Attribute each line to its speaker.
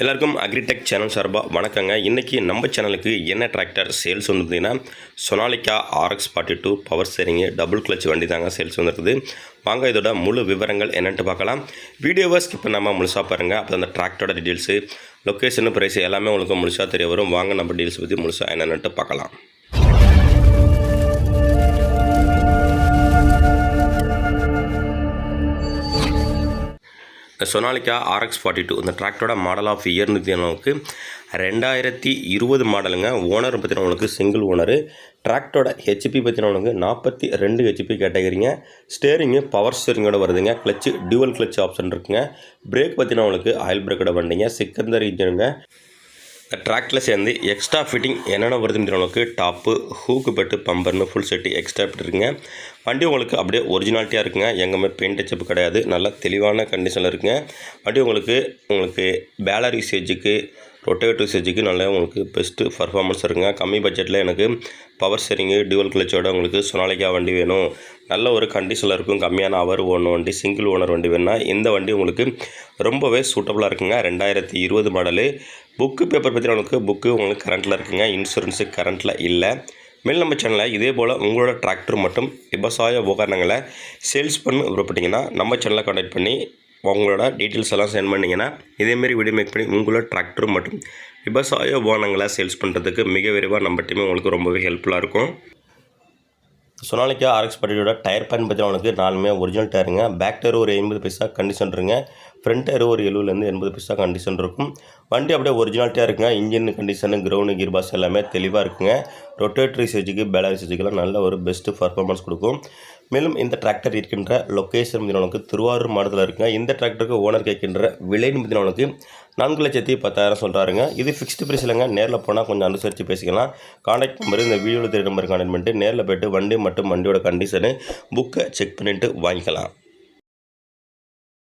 Speaker 1: எல்லாருக்கும் agritech channel சார்பாக வணக்கங்க. இன்றைக்கி நம்ம சேனலுக்கு என்ன tractor sales வந்துருந்தீங்கன்னா Sonalika RX forty two power steering double clutch வண்டி தாங்க சேல்ஸ் வந்துருக்குது. வாங்க இதோட முழு விவரங்கள் என்னென்ட்டு பார்க்கலாம். வீடியோவை ஸ்கிப் பண்ணாமல் முழுசாக பாருங்கள் அப்போ அந்த டிராக்டரோட டீட்டெயில்ஸு லொக்கேஷனு ப்ரைஸ் எல்லாமே உங்களுக்கு முழுசாக தெரிய வரும். வாங்க நம்ம டீல்ஸ் பற்றி முழுசாக என்னென்னட்டு பார்க்கலாம். சொனாலிக்கா ஆர்எக்ஸ் ஃபார்ட்டி டூ இந்த டிராக்டரோட மாடல் ஆஃப் இயர் நமக்கு ரெண்டாயிரத்தி இருபது மாடலுங்க ஓனர் பார்த்தீங்கன்னா உங்களுக்கு சிங்கிள் ஓனரு டிராக்டரோட ஹெச்பி பார்த்தீங்கன்னா உங்களுக்கு நாற்பத்தி ரெண்டு ஹெச்பி கேட்டகரிங்க ஸ்டேரிங்கு பவர் ஸ்டேரிங்கோட வருதுங்க. கிளச்சு டியூவல் கிளச் ஆப்ஷன் இருக்குங்க. பிரேக் பார்த்தீங்கன்னா உங்களுக்கு ஆயில் பிரேக்கோட வண்டிங்க. சிக்கந்தர் இன்ஜினுங்க ட்ராக்டில் சேர்ந்து எக்ஸ்ட்ரா ஃபிட்டிங் என்னென்ன வருதுன்னு உங்களுக்கு? டாப்பு ஹூக்கு பெட்டு பம்பர்னு ஃபுல் செட்டு எக்ஸ்ட்ரா இருக்குங்க வண்டி உங்களுக்கு அப்படியே ஒரிஜினாலிட்டியாக இருக்குங்க. எங்கேயுமே பெயிண்ட் டச்சப் கிடையாது. நல்ல தெளிவான கண்டிஷனில் இருக்குங்க. வண்டி உங்களுக்கு உங்களுக்கு பேலர் யூசேஜுக்கு ரொட்டேட் யூசேஜுக்கு நல்ல உங்களுக்கு பெஸ்ட்டு பர்ஃபார்மன்ஸ் இருக்குங்க. கம்மி பட்ஜெட்டில் எனக்கு பவர் ஸ்டேரிங்கு டியூவல் கிளச்சோட உங்களுக்கு சொனாலிக்கா வண்டி வேணும். நல்ல ஒரு கண்டிஷனில் இருக்கும். கம்மியான அவர் ஓனர் வண்டி சிங்கிள் ஓனர் வண்டி வேணும்னா இந்த வண்டி உங்களுக்கு ரொம்பவே சூட்டபுளாக இருக்குங்க. ரெண்டாயிரத்தி இருபது மாடலு புக்கு பேப்பர் பற்றி உங்களுக்கு புக்கு உங்களுக்கு கரண்ட்டில் இருக்குங்க. இன்சூரன்ஸு கரண்ட்டில் இல்லை. மேல் நம்ம சேனலில் இதே போல் உங்களோட டிராக்டர் மற்றும் விவசாய உபகரணங்களை சேல்ஸ் பண்ண விருப்பப்பட்டீங்கன்னா நம்ம சேனலை கான்டாக்ட் பண்ணி உங்களோட டீட்டெயில்ஸ் எல்லாம் சென்ட் பண்ணிங்கன்னா இதேமாரி வீடியோ மேக் பண்ணி உங்களோட டிராக்டர் மற்றும் விவசாய உபகரணங்களை சேல்ஸ் பண்ணுறதுக்கு மிக விரைவாக நம்ம டீம் உங்களுக்கு ரொம்பவே ஹெல்ப்ஃபுல்லாக இருக்கும். சொனாலிக்கா ஆர்எக்ஸ் பட்டியோட டயர் பேன் பற்றி உனக்கு நாலுமே ஒரிஜினல் டயருங்க. பேக் டயர் ஒரு எண்பது பைசா கண்டிஷன் இருங்க ஃப்ரண்ட் டயர் ஒரு எழுபதுலேருந்து எண்பது பைசா கண்டிஷன் இருக்கும். வண்டி அப்படியே ஒரிஜினாலிட்டியாக இருக்குங்க. Engine condition ground gear box எல்லாமே தெளிவாக இருக்குங்க. ரொட்டேட்டரி சேஜுக்கு பேலரி சேஜுக்கெல்லாம் நல்ல ஒரு பெஸ்ட்டு பர்ஃபார்மன்ஸ் கொடுக்கும். மேலும் இந்த டிராக்டர் இருக்கின்ற லொக்கேஷன் உனக்கு திருவாரூர் மாவட்டத்தில் இருக்குங்க. இந்த டிராக்டருக்கு ஓனர் கேட்கின்ற விலைன்னு பற்றினவனுக்கு நான்கு லட்சத்தி பத்தாயிரம் சொல்கிறாருங்க இது ஃபிக்ஸ்டு ப்ரைஸ் இல்லைங்க. நேரில் போனால் கொஞ்சம் அனுசரித்து பேசிக்கலாம். காண்டாக்ட் நம்பர் இந்த வீடியோவில் தெரிய நம்பர் கான்டாக்ட் பண்ணிட்டு நேரில் போய்ட்டு வண்டி மற்றும் வண்டியோட கண்டிஷனு புக்கை செக் பண்ணிவிட்டு வாங்கிக்கலாம்.